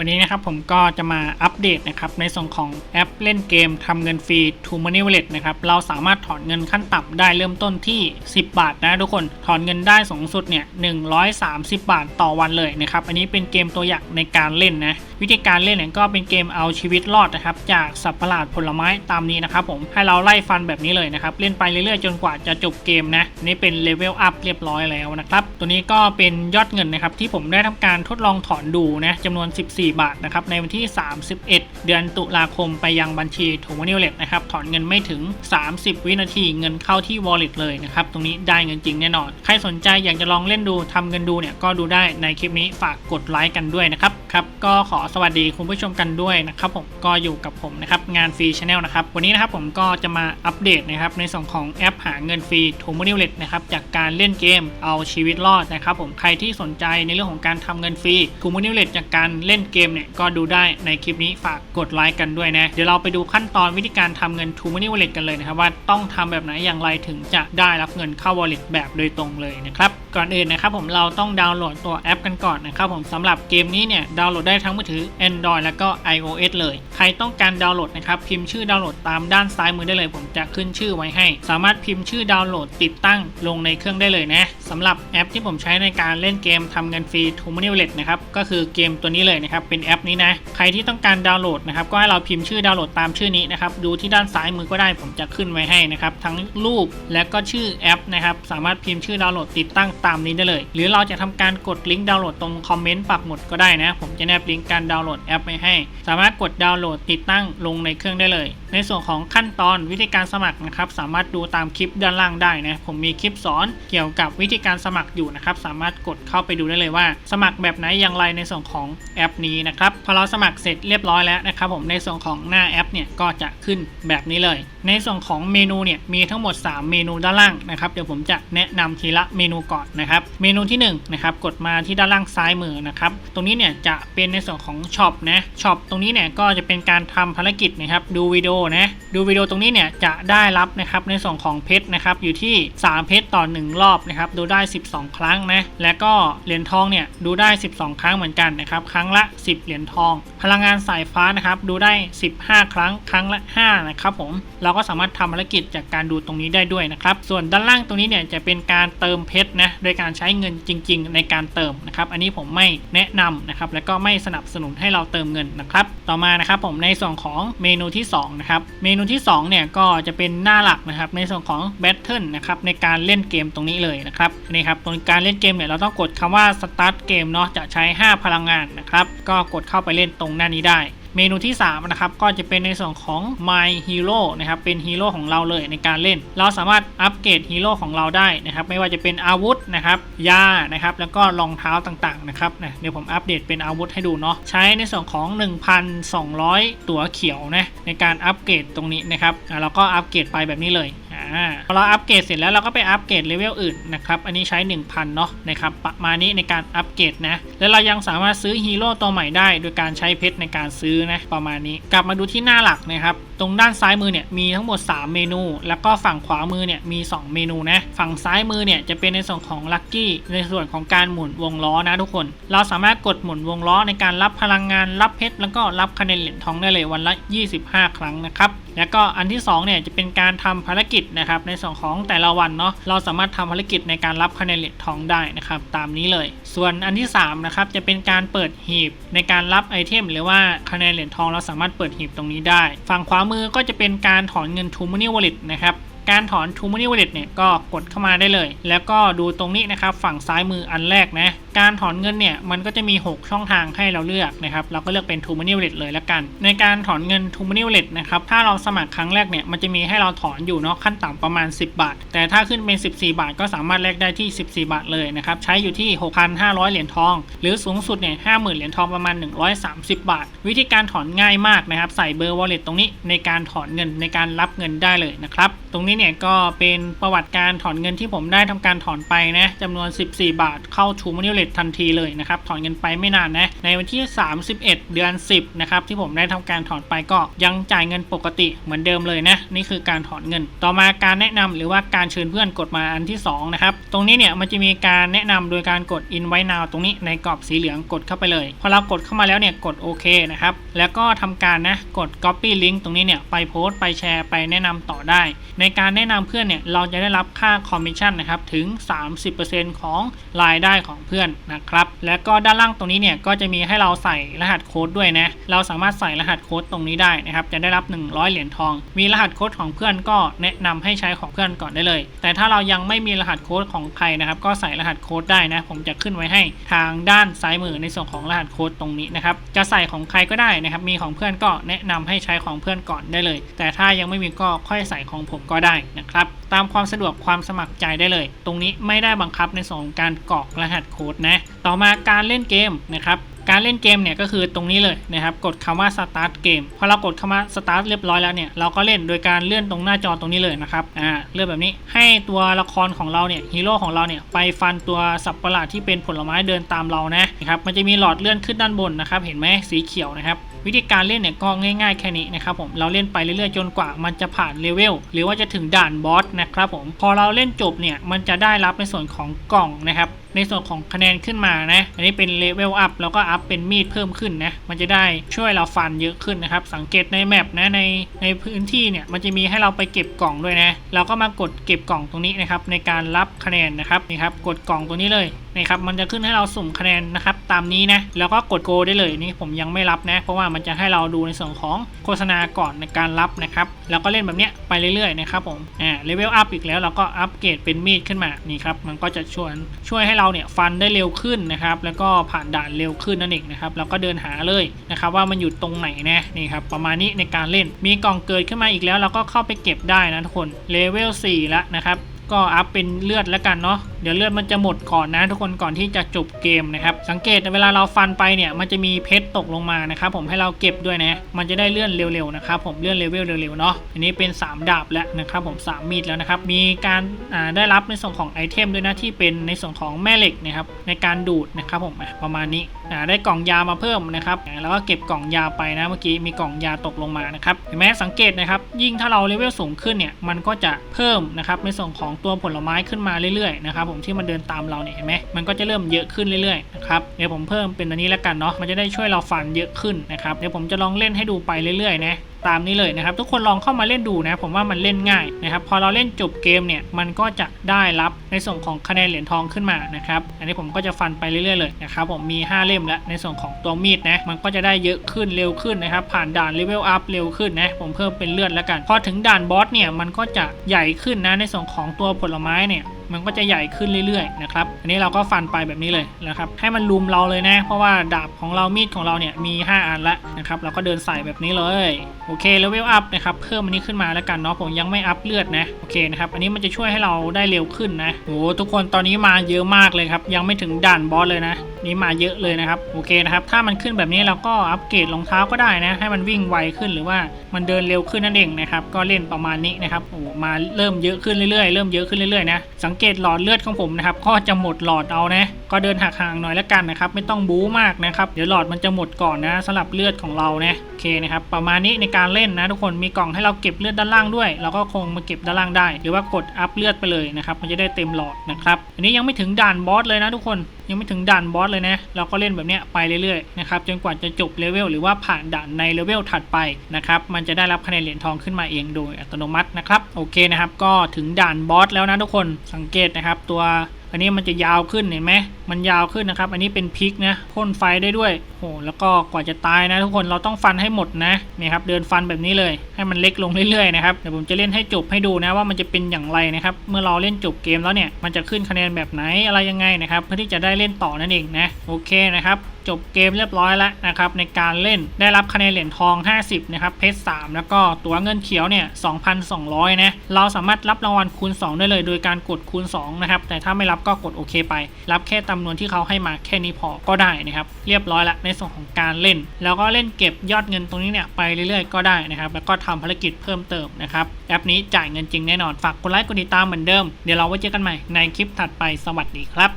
วันนี้นะครับผมก็จะมาอัปเดตนะครับในส่วนของแอปเล่นเกมทำเงินฟรี t o Money Wallet นะครับเราสามารถถอนเงินขั้นต่ำได้เริ่มต้นที่ 10 บาทนะทุกคนถอนเงินได้สูงสุดเนี่ย130 บาทต่อวันเลยนะครับอันนี้เป็นเกมตัวอย่างในการเล่นนะวิธีการเล่นเนี่ยก็เป็นเกมเอาชีวิตรอดนะครับจากสัตว์ประหลาดผลไม้ตามนี้นะครับผมให้เราไล่ฟันแบบนี้เลยนะครับเล่นไปเรื่อยๆ จนกว่าจะจบเกมนะนี่เป็นเลเวลอัพเรียบร้อยแล้วนะครับตัวนี้ก็เป็นยอดเงินนะครับที่ผมได้ทำการทดลองถอนดูนะจำนวน 14 บาทนะครับในวันที่ 31 เดือนตุลาคมไปยังบัญชีทูม o นิวเลตนะครับถอนเงินไม่ถึง 30 วินาทีเงินเข้าที่ wallet เลยนะครับตรงนี้ได้เงินจริงแน่นอน ใครสนใจอยากจะลองเล่นดูทำเงินดูเนี่ยก็ดูได้ในคลิปนี้ฝากกดไลค์กันด้วยนะครับครับก็ขอสวัสดีคุณผู้ชมกันด้วยนะครับผมก็อยู่กับผมนะครับงานฟรีชาแนลนะครับวันนี้นะครับผมก็จะมาอัปเดตนะครับในส่วนของแอปหาเงินฟรีทูม o นิวเลตนะครับจากการเล่นเกมเอาชีวิตรอดนะครับผมใครที่สนใจในเรื่องของการทำเงินฟรีทูม o นิวเลตจากการเล่นเกมเนี่ยก็ดูได้ในคลิปนี้ฝากกดไลค์กันด้วยนะเดี๋ยวเราไปดูขั้นตอนวิธีการทำเงิน t ูม o นิวเลตกันเลยนะครับว่าต้องทำแบบไหนอย่างไรถึงจะได้รับเงินเข้า wallet แบบโดยตรงเลยนะครับ ก่อนอื่นนะครับผมเราต้องดาวน์โหลดตัวแอปกันก่อนนะครับผมสำหรับเกมนี้เนี่ยดาวน์โหลดได้ทั้งมือถือ Android แล้วก็ iOS เลย ใครต้องการดาวน์โหลดนะครับพิมพ์ชื่อดาวน์โหลดตามด้านซ้ายมือได้เลย ผมจะขึ้นชื่อไว้ให้ สามารถพิมพ์ชื่อดาวน์โหลดติดตั้งลงในเครื่องได้เลยนะสำหรับแอปที่ผมใช้ในการเล่นเกมทำเงินฟรี t ูม o นิวเลตนะครับก็คือเกมตัวนี้เลยนะครับเป็นแอปนี้นะใครที่ต้องการดาวน์โหลดนะครับก็ให้เราพิมพ์ชื่อดาวน์โหลดตามชื่อนี้นะครับดูที่ด้านซ้ายมือก็ได้ผมจะขึ้นไว้ให้นะครับทั้งรูปและก็ชื่อแอปนะครับสามารถพิมพ์ชื่อดาวน์โหลดติดตั้งตามนี้ได้เลย หรือเราจะทำการกดลิงก์ดาวน์โหลดตรงคอมเมนต์ปักหมุดก็ได้นะ ผมจะแนบลิงก์การดาวน์โหลดแอปไว้ให้ สามารถกดดาวน์โหลดติดตั้งลงในเครื่องได้เลย ในส่วนของขั้นตอนวิธีการสมัครนะครับ สามารถดูตามคลิปด้านล่างได้นะผมมีคลิปสอนเกี่ยวกับวิธีการสมัครอยู่นะครับ สามารถกดเข้าไปดูได้เลยว่า สมัครแบบไหนอย่างไรในส่วนของแอปนี้นะครับพอเราสมัครเสร็จเรียบร้อยแล้วนะครับ ผมในส่วนของหน้าแอปเนี่ยก็จะขึ้นแบบนี้เลย ในส่วนของเมนูเนี่ยมีทั้งหมด 3 เมนูด้านล่างนะครับเดี๋ยวผมจะแนะนำทีละเมนูก่อนนะครับ เมนูที่1นะครับกดมาที่ด้านล่างซ้ายมือนะครับตรงนี้เนี่ยจะเป็นในส่วนของช็อปนะช็อปตรงนี้เนี่ยก็จะเป็นการทำภารกิจนะครับดูวิดีโอนะดูวิดีโอตรงนี้เนี่ยจะได้รับนะครับในส่วนของเพชรนะครับอยู่ที่ 3 เพชรต่อ 1 รอบนะครับดูได้ 12 ครั้งนะและก็เหรียญทองเนี่ยดูได้ 12 ครั้งเหมือนกันนะครับครั้งละ 10 เหรียญทอง พลังงานสายฟ้านะครับดูได้ 15 ครั้งครั้งละ 5 นะครับผมเราก็สามารถทำภารกิจจากการดูตรงนี้ได้ด้วยนะครับส่วนด้านล่างตรงนี้เนี่ยจะเป็นการเติมเพชรนะโดยการใช้เงินจริง ๆ ในการเติมนะครับอันนี้ผมไม่แนะนำนะครับและก็ไม่สนับสนุนให้เราเติมเงินนะครับต่อมานะครับผมในส่วนของเมนูที่2นะครับเมนูที่2เนี่ยก็จะเป็นหน้าหลักนะครับ ในส่วนของแบทเทิลนะครับในการเล่นเกมตรงนี้เลยนะครับนี่ครับตรงการเล่นเกมเนี่ยเราต้องกดคำว่า start เกมเนาะจะใช้ 5 พลังงานนะครับ ก็กดเข้าไปเล่นตรงหน้านี้ได้ เมนูที่3นะครับก็จะเป็นในส่วนของ My Hero นะครับเป็นฮีโร่ของเราเลยในการเล่น เราสามารถอัปเกรดฮีโร่ของเราได้นะครับไม่ว่าจะเป็นอาวุธนะครับยานะครับแล้วก็รองเท้าต่างๆนะครับนะเดี๋ยวผมอัปเดตเป็นอาวุธให้ดูเนาะใช้ในส่วนของ 1,200 ตัวเขียวนะในการอัปเกรดตรงนี้นะครับอะเราก็อัปเกรดไปแบบนี้เลย พอเราอัปเกรดเสร็จแล้วเราก็ไปอัปเกรดเลเวลอื่นนะครับ อันนี้ใช้ 1,000 เนาะนะครับประมาณนี้ในการอัปเกรดนะ แล้วเรายังสามารถซื้อฮีโร่ตัวใหม่ได้ โดยการใช้เพชรในการซื้อนะประมาณนี้ กลับมาดูที่หน้าหลักนะครับตรงด้านซ้ายมือเนี่ยมีทั้งหมด 3 เมนู แล้วก็ฝั่งขวามือเนี่ยมี 2 เมนูนะ ฝั่งซ้ายมือเนี่ยจะเป็นในส่วนของลัคกี้ในส่วนของการหมุนวงล้อนะทุกคน เราสามารถกดหมุนวงล้อในการรับพลังงานรับเพชรแล้วก็รับคะแนนเหรียญทองได้เลยวันละ 25 ครั้งนะครับแล้วก็อันที่2เนี่ยจะเป็นการทำภารกิจนะครับในส่วนของแต่ละวันเนาะเราสามารถทำภารกิจในการรับคะแนนเหรียญทองได้นะครับตามนี้เลย ส่วนอันที่3นะครับจะเป็นการเปิดหีบในการรับไอเทม หรือว่าคะแนนเหรียญทองเราสามารถเปิดหีบตรงนี้ได้ ฝั่งขวามือก็จะเป็นการถอนเงิน t ูม o นิว Wallet นะครับ การถอน t ูม o นิ Wallet เนี่ยก็กดเข้ามาได้เลย แล้วก็ดูตรงนี้นะครับฝั่งซ้ายมืออันแรกนะการถอนเงินเนี่ยมันก็จะมี 6 ช่องทางให้เราเลือกนะครับเราก็เลือกเป็น t ูม o นิ Wallet เลยแล้วกัน ในการถอนเงิน t ูม o นิ Wallet นะครับถ้าเราสมัครครั้งแรกเนี่ยมันจะมีให้เราถอนอยู่เนาะขั้นต่ำประมาณ 10 บาท แต่ถ้าขึ้นเป็น 14 บาท ก็สามารถแลกได้ที่ 14 บาทเลยนะครับใช้อยู่ที่ 6,500 เหรียญทอง หรือสูงสุดเนี่ย50,000เหรียญทองประมาณ 130 บาท วิธีการถอนง่ายมากนะครับใส่เบอร์ wallet ตรงนี้ในการถอนเงินในการรับเงินได้เลยนะครับตรงนี้เนี่ยก็เป็นประวัติการถอนเงินที่ผมได้ทำการถอนไปนะจำนวน 14 บาทเข้า True Money w a l l e ทันทีเลยนะครับ ถอนเงินไปไม่นานนะ ในวันที่ 31 เดือน 10 นะครับ ที่ผมได้ทำการถอนไปก็ยังจ่ายเงินปกติเหมือนเดิมเลยนะ นี่คือการถอนเงิน ต่อมาการแนะนำหรือว่าการเชิญเพื่อนกดมาอันที่สองนะครับ ตรงนี้เนี่ยมันจะมีการแนะนำโดยการกด invite now ตรงนี้ในกรอบสีเหลืองกดเข้าไปเลย พอเรากดเข้ามาแล้วเนี่ยกดโอเคนะครับ แล้วก็ทำการนะกด copy link ตรงนี้เนี่ยไปโพสต์ไปแชร์ไปแนะนำต่อได้ ในการการแนะนำเพื่อนเนี่ยเราจะได้รับค่าคอมมิชชั่นนะครับถึง 30%ของรายได้ของเพื่อนนะครับแล้วก็ด้านล่างตรงนี้เนี่ยก็จะมีให้เราใส่รหัสโค้ดด้วยนะเราสามารถใส่รหัสโค้ดตรงนี้ได้นะครับจะได้รับ 100 เหรียญทอง มีรหัสโค้ดของเพื่อนก็แนะนำให้ใช้ของเพื่อนก่อนได้เลย แต่ถ้าเรายังไม่มีรหัสโค้ดของใครนะครับก็ใส่รหัสโค้ดได้นะผมจะขึ้นไว้ให้ทางด้านซ้ายมือในส่วนของรหัสโค้ดตรงนี้นะครับจะใส่ของใครก็ได้นะครับมีของเพื่อนก็แนะนำให้ใช้ของเพื่อนก่อนได้เลย แต่ถ้ายังไม่มีก็ค่อยใส่ของผมก็ได้นะครับ ตามความสะดวกความสมัครใจได้เลย ตรงนี้ไม่ได้บังคับในส่วนของการกรอกรหัสโค้ดนะ ต่อมาการเล่นเกมนะครับการเล่นเกมเนี่ยก็คือตรงนี้เลยนะครับกดคำว่า start game พอเรากดคำว่า start เรียบร้อยแล้วเนี่ยเราก็เล่นโดยการเลื่อนตรงหน้าจอตรงนี้เลยนะครับอ่าเลื่อนแบบนี้ให้ตัวละครของเราเนี่ยฮีโร่ของเราเนี่ยไปฟันตัวสัตว์ประหลาดที่เป็นผลไม้เดินตามเรานะนะครับมันจะมีหลอดเลื่อนขึ้นด้านบนนะครับเห็นไหมสีเขียวนะครับ วิธีการเล่นเนี่ยก็ง่ายๆแค่นี้นะครับผมเราเล่นไปเรื่อยๆจนกว่ามันจะผ่านเลเวลหรือว่าจะถึงด่านบอสนะครับผมพอเราเล่นจบเนี่ยมันจะได้รับในส่วนของกล่องนะครับ ในส่วนของคะแนนขึ้นมานะ อันนี้เป็นเลเวลอัพแล้วก็อัพเป็นมีดเพิ่มขึ้นนะ มันจะได้ช่วยเราฟันเยอะขึ้นนะครับ สังเกตในแมปนะในในพื้นที่เนี่ยมันจะมีให้เราไปเก็บกล่องด้วยนะ เราก็มากดเก็บกล่องตรงนี้นะครับในการรับคะแนนนะครับนี่ครับกดกล่องตัวนี้เลยนะครับมันจะขึ้นให้เราสุ่มคะแนนนะครับตามนี้นะแล้วก็กดโกได้เลยนี่ผมยังไม่รับนะ เพราะว่ามันจะให้เราดูในส่วนของโฆษณาก่อนในการรับนะครับแล้วก็เล่นแบบเนี้ยไปเรื่อยๆนะครับผมอ่าเลเวลอัพอีกแล้วเราก็อัปเกรดเป็นมีดขึ้นมานี่ครับมันก็จะช่วยช่วยให้เราเนี่ยฟันได้เร็วขึ้นนะครับแล้วก็ผ่านด่านเร็วขึ้นนั่นเองนะครับเราก็เดินหาเลยนะครับว่ามันอยู่ตรงไหนนะนี่ครับประมาณนี้ในการเล่นมีกล่องเกิดขึ้นมาอีกแล้ว เราก็เข้าไปเก็บได้นะทุกคนเลเวล4แล้วนะครับ ก็อัพเป็นเลือดแล้วกันเนาะเดี๋ยวเลือดมันจะหมดก่อนนะ ทุกคนก่อนที่จะจบเกมนะครับสังเกตเวลาเราฟันไปเนี่ยมันจะมีเพชรตกลงมานะครับผมให้เราเก็บด้วยนะมันจะได้เลื่อนเร็วๆนะครับผมเลื่อนเลเวลเร็วๆเนาะอันนี้เป็น 3 ดาบแล้วนะครับผม 3 มีดแล้วนะครับมีการได้รับในส่วนของไอเทมด้วยนะที่เป็นในส่วนของแม่เหล็กนะครับในการดูดนะครับผมประมาณนี้ได้กล่องยามาเพิ่มนะครับแล้วก็เก็บกล่องยาไปนะเมื่อกี้มีกล่องยาตกลงมานะครับเห็นไหมสังเกตนะครับยิ่งถ้าเราเลเวลสูงขึ้นเนี่ยมันก็จะเพิ่มนะครับในส่วนของตัวผลไม้ขึ้นมาเรื่อยๆนะครับผมที่มันเดินตามเราเนี่ยเห็นไหมมันก็จะเริ่มเยอะขึ้นเรื่อยๆนะครับเดี๋ยวผมเพิ่มเป็นอันนี้แล้วกันเนาะมันจะได้ช่วยเราฟันเยอะขึ้นนะครับเดี๋ยวผมจะลองเล่นให้ดูไปเรื่อยๆนะ ตามนี้เลยนะครับ ทุกคนลองเข้ามาเล่นดูนะผมว่ามันเล่นง่ายนะครับพอเราเล่นจบเกมเนี่ยมันก็จะได้รับในส่วนของคะแนนเหรียญทองขึ้นมานะครับอันนี้ผมก็จะฟันไปเรื่อยๆเลยนะครับผมมี 5 เล่มแล้วในส่วนของตัวมีดนะมันก็จะได้เยอะขึ้นเร็วขึ้นนะครับผ่านด่านเลเวลอัพเร็วขึ้นนะผมเพิ่มเป็นเลือดแล้วกัน พอถึงด่านบอสเนี่ยมันก็จะใหญ่ขึ้นนะในส่วนของตัวผลไม้เนี่ย มันก็จะใหญ่ขึ้นเรื่อยๆนะครับอันนี้เราก็ฟันไปแบบนี้เลยนะครับให้มันลุมเราเลยนะ เพราะว่าดาบของเรามีดของเราเนี่ยมี 5 อันละนะครับเราก็เดินใส่แบบนี้เลยโอเคเลเวลอัพนะครับเพิ่มอันนี้ขึ้นมาแล้วกันเนาะผมยังไม่อัพเลือดนะโอเคนะครับอันนี้มันจะช่วยให้เราได้เร็วขึ้นนะโอ้ทุกคนตอนนี้มาเยอะมากเลยครับยังไม่ถึงด่านบอสเลยนะ นี่มาเยอะเลยนะครับโอเคนะครับถ้ามันขึ้นแบบนี้เราก็อัปเกรดรองเท้าก็ได้นะให้มันวิ่งไวขึ้นหรือว่ามันเดินเร็วขึ้นนั่นเองนะครับก็เล่นประมาณนี้นะครับโอ้มาเริ่มเยอะขึ้นเรื่อยๆเริ่มเยอะขึ้นเรื่อยๆนะสังเกตหลอดเลือดของผมนะครับก็จะหมดหลอดเอานะ ก็เดินหักห่างหน่อยแล้วกันนะครับ ไม่ต้องบู๊มากนะครับ เดี๋ยวหลอดมันจะหมดก่อนนะสำหรับเลือดของเรานะโอเคนะครับประมาณนี้ในการเล่นนะทุกคนมีกล่องให้เราเก็บเลือดด้านล่างด้วย เราก็คงมาเก็บด้านล่างได้ หรือว่ากดอัพเลือดไปเลยนะครับมันจะได้เต็มหลอดนะครับอันนี้ยังไม่ถึงด่านบอสเลยนะทุกคนยังไม่ถึงด่านบอสเลยนะเราก็เล่นแบบเนี้ยไปเรื่อยๆนะครับจนกว่าจะจบเลเวลหรือว่าผ่านด่านในเลเวลถัดไปนะครับมันจะได้รับคะแนนเหรียญทองขึ้นมาเองโดยอัตโนมัตินะครับโอเคนะครับก็ถึงด่านบอสแล้วนะทุกคนสังเกตนะครับตัว อันนี้มันจะยาวขึ้นเห็นไหมมันยาวขึ้นนะครับ อันนี้เป็นพลิกนะพ่นไฟได้ด้วยโหแล้วก็กว่าจะตายนะ ทุกคนเราต้องฟันให้หมดนะนี่ครับเดินฟันแบบนี้เลย ให้มันเล็กลงเรื่อยๆนะครับเดี๋ยวผมจะเล่นให้จบให้ดูนะว่ามันจะเป็นอย่างไรนะครับเมื่อเราเล่นจบเกมแล้วเนี่ยมันจะขึ้นคะแนนแบบไหนอะไรยังไงนะครับ เพื่อที่จะได้เล่นต่อนั่นเองนะโอเคนะครับ จบเกมเรียบร้อยแล้วนะครับในการเล่นได้รับคะแนนเหรียญทอง 50 นะครับเพชร3แล้วก็ตั๋วเงินเขียวเนี่ย 2,200 นะ เราสามารถรับรางวัลคูณ 2 ได้เลย โดยการกดคูณ 2 นะครับ แต่ถ้าไม่รับก็กดโอเคไป รับแค่จำนวนที่เขาให้มาแค่นี้พอก็ได้นะครับ เรียบร้อยละในส่วนของการเล่น แล้วก็เล่นเก็บยอดเงินตรงนี้เนี่ยไปเรื่อยๆ ก็ได้นะครับ แล้วก็ทำภารกิจเพิ่มเติมนะครับแอปนี้จ่ายเงินจริงแน่นอนฝากกดไลค์กดติดตามเหมือนเดิมเดี๋ยวเราไว้เจอกันใหม่ในคลิปถัดไปสวัสดีครับ